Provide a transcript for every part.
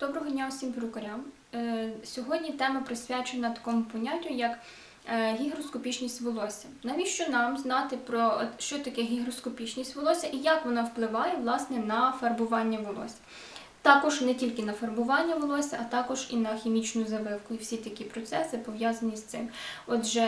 Доброго дня усім перукарям. Е, Сьогодні тема присвячена такому поняттю, як е, гігроскопічність волосся. Навіщо нам знати про що таке гігроскопічність волосся і як вона впливає власне на фарбування волосся? Також не тільки на фарбування волосся, а також і на хімічну завивку, і всі такі процеси пов'язані з цим. Отже,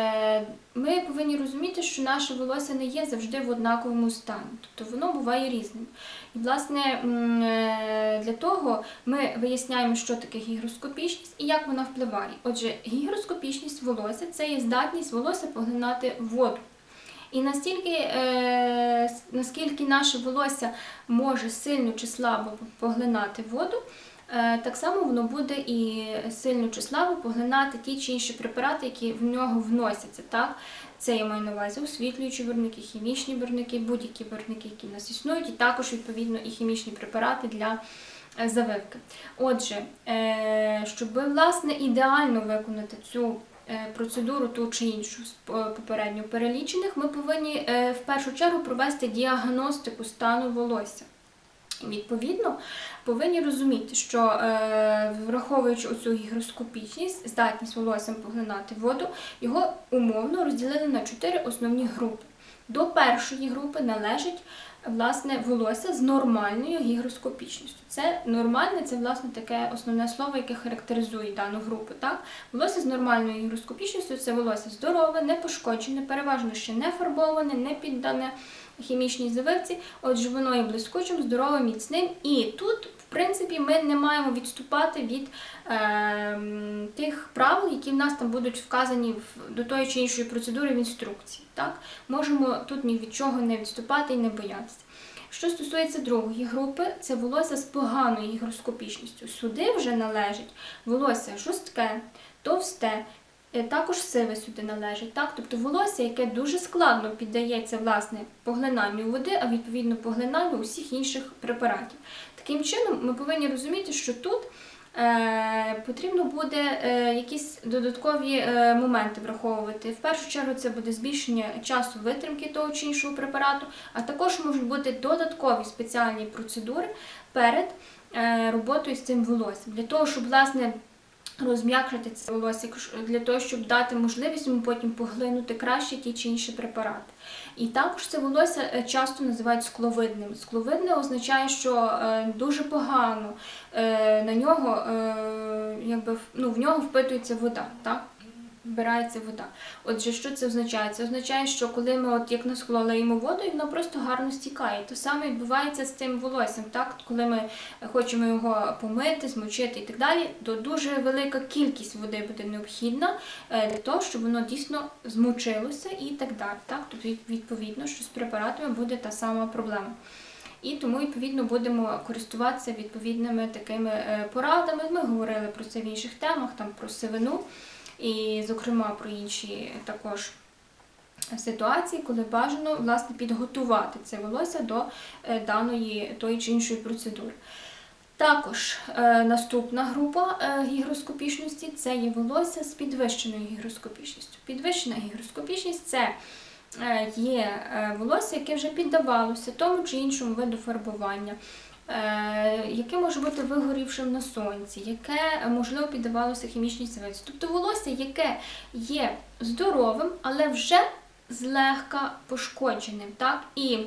ми повинні розуміти, що наше волосся не є завжди в однаковому стані, тобто воно буває різним. І, власне, е, для того ми виясняємо, що таке гігроскопічність і як вона впливає. Отже, гігроскопічність волосся це є здатність волосся поглинати воду. І настільки, е, наскільки наше волосся може сильно чи слабо поглинати воду, е, так само воно буде і сильно чи слабо поглинати ті чи інші препарати, які в нього вносяться. Так? Це я маю на увазі освітлюючі виробники, хімічні виробники, будь-які виробники, які в нас існують, і також відповідно і хімічні препарати для е, завивки. Отже, е, щоб власне ідеально виконати цю процедуру ту чи іншу з е, попередньо перелічених, ми повинні е, в першу чергу провести діагностику стану волосся. Відповідно, повинні розуміти, що е, враховуючи оцю гігроскопічність, здатність волоссям поглинати воду, його умовно розділили на чотири основні групи. До першої групи належить власне волосся з нормальною гігроскопічністю. Це нормальне, це власне таке основне слово, яке характеризує дану групу. Так? Волосся з нормальною гігроскопічністю це волосся здорове, не пошкоджене, переважно ще не фарбоване, не піддане хімічній завивці. Отже, воно є блискучим, здоровим, міцним. І тут, в принципі, ми не маємо відступати від е, тих правил, які в нас там будуть вказані в, до тої чи іншої процедури в інструкції. Так? Можемо тут ні від чого не відступати і не боятися. Що стосується другої групи, це волосся з поганою гігроскопічністю. Сюди вже належить волосся жорстке, товсте, також сиве сюди належить. Так? Тобто волосся, яке дуже складно піддається власне поглинанню води, а відповідно поглинанню усіх інших препаратів. Таким чином, ми повинні розуміти, що тут е, потрібно буде е, якісь додаткові е, моменти враховувати. В першу чергу це буде збільшення часу витримки того чи іншого препарату, а також можуть бути додаткові спеціальні процедури перед е, роботою з цим волоссям. Для того, щоб власне розм'якшити це волосся, для того, щоб дати можливість йому потім поглинути краще ті чи інші препарати. І також це волосся е, часто називають скловидним. Скловидне означає, що е, дуже погано е, на нього, якби, ну, в нього впитується вода. Так? Вбирається вода. Отже, що це означає? Це означає, що коли ми от як на скло леємо воду, і воно просто гарно стікає. То саме відбувається з цим волоссям. Так? Коли ми хочемо його помити, змочити і так далі, то дуже велика кількість води буде необхідна е, для того, щоб воно дійсно змочилося і так далі. Так? Тобто, відповідно, що з препаратами буде та сама проблема. І тому, відповідно, будемо користуватися відповідними такими е, порадами. Ми говорили про це в інших темах, там про сивину і, зокрема, про інші також ситуації, коли бажано власне підготувати це волосся до е, даної тої чи іншої процедури. Також е, наступна група е, гігроскопічності це є волосся з підвищеною гігроскопічністю. Підвищена гігроскопічність це е, є е, волосся, яке вже піддавалося тому чи іншому виду фарбування, яке може бути вигорівшим на сонці, яке е, можливо піддавалося хімічній завиці. Тобто волосся, яке є здоровим, але вже злегка пошкодженим. Так? І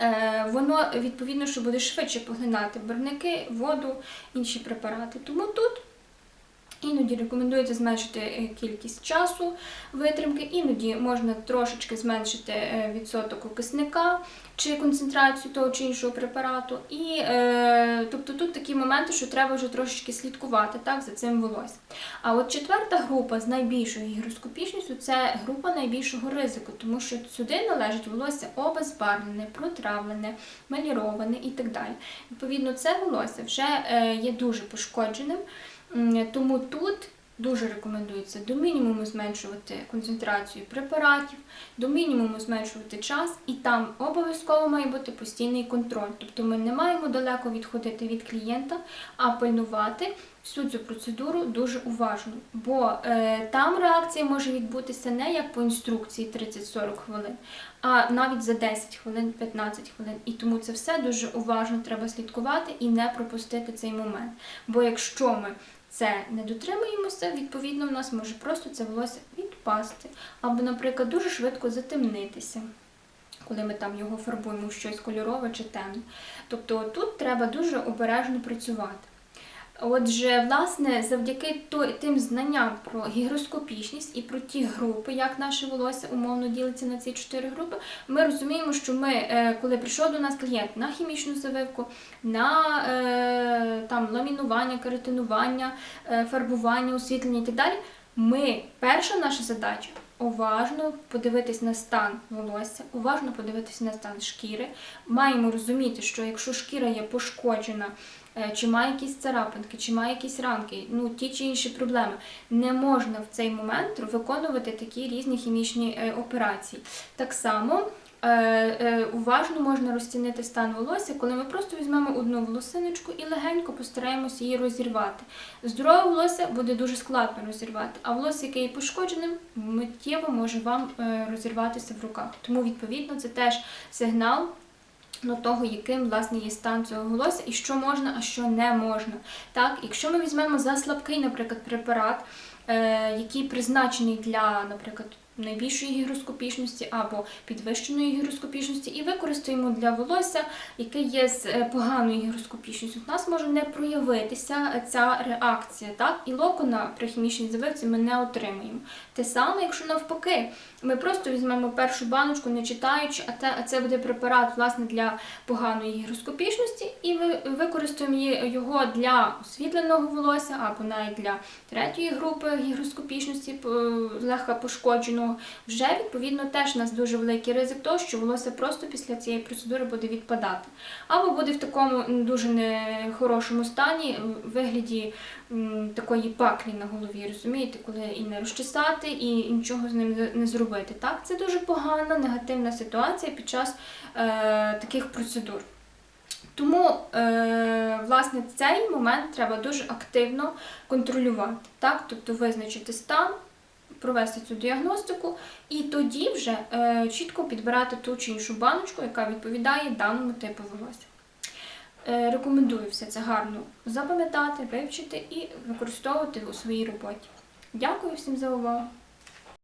е, воно відповідно, що буде швидше поглинати барвники, воду, інші препарати. Тому тут іноді рекомендується зменшити е, кількість часу витримки, іноді можна трошечки зменшити е, відсоток окисника чи концентрацію того чи іншого препарату. І е, тобто тут такі моменти, що треба вже трошечки слідкувати так, за цим волоссям. А от четверта група з найбільшою гігроскопічністю це група найбільшого ризику, тому що сюди належить волосся обезбарвлене, протравлене, меліроване і так далі. Відповідно, це волосся вже є дуже пошкодженим, тому тут дуже рекомендується до мінімуму зменшувати концентрацію препаратів, до мінімуму зменшувати час, і там обов'язково має бути постійний контроль. Тобто ми не маємо далеко відходити від клієнта, а пильнувати всю цю процедуру дуже уважно. Бо е, там реакція може відбутися не як по інструкції 30-40 хвилин, а навіть за 10 хвилин, 15 хвилин. І тому це все дуже уважно треба слідкувати і не пропустити цей момент. Бо якщо ми це не дотримуємося, відповідно, в нас може просто це волосся відпасти, або, наприклад, дуже швидко затемнитися, коли ми там його фарбуємо в щось кольорове чи темне. Тобто тут треба дуже обережно працювати. Отже, власне, завдяки тим знанням про гігроскопічність і про ті групи, як наше волосся умовно ділиться на ці чотири групи, ми розуміємо, що ми, е, коли прийшов до нас клієнт на хімічну завивку, на е, там, ламінування, кератинування, е, фарбування, освітлення і так далі, ми, перша наша задача уважно подивитись на стан волосся, уважно подивитись на стан шкіри. Маємо розуміти, що якщо шкіра є пошкоджена, е, чи має якісь царапинки, чи має якісь ранки, ну ті чи інші проблеми, не можна в цей момент виконувати такі різні хімічні е, операції. Так само. Е, е, Уважно можна розцінити стан волосся, коли ми просто візьмемо одну волосиночку і легенько постараємося її розірвати. Здорове волосся буде дуже складно розірвати, а волосся, яке є пошкодженим, миттєво може вам е, розірватися в руках. Тому, відповідно, це теж сигнал до того, яким власне є стан цього волосся і що можна, а що не можна. Так, якщо ми візьмемо за слабкий, наприклад, препарат, е, який призначений для, наприклад, найбільшої гігроскопічності або підвищеної гігроскопічності, і використаємо для волосся, яке є з е, поганою гігроскопічністю, у нас може не проявитися ця реакція. Так? І локона при хімічній завивці ми не отримаємо. Те саме, якщо навпаки, ми просто візьмемо першу баночку, не читаючи, а те- а це буде препарат власне для поганої гігроскопічності, і ви використаємо його для освітленого волосся або навіть для третьої групи гігроскопічності е, легко пошкодженого. Вже відповідно теж у нас дуже великий ризик того, що волосся просто після цієї процедури буде відпадати. Або буде в такому дуже нехорошому стані, вигляді такої паклі на голові, розумієте, коли і не розчесати, і нічого з ним не- зробити. Так, це дуже погана, негативна ситуація під час е, таких процедур. Тому, е, власне, цей момент треба дуже активно контролювати, так? тобто визначити стан, провести цю діагностику і тоді вже е, чітко підбирати ту чи іншу баночку, яка відповідає даному типу волосся. Е, рекомендую все це гарно запам'ятати, вивчити і використовувати у своїй роботі. Дякую всім за увагу!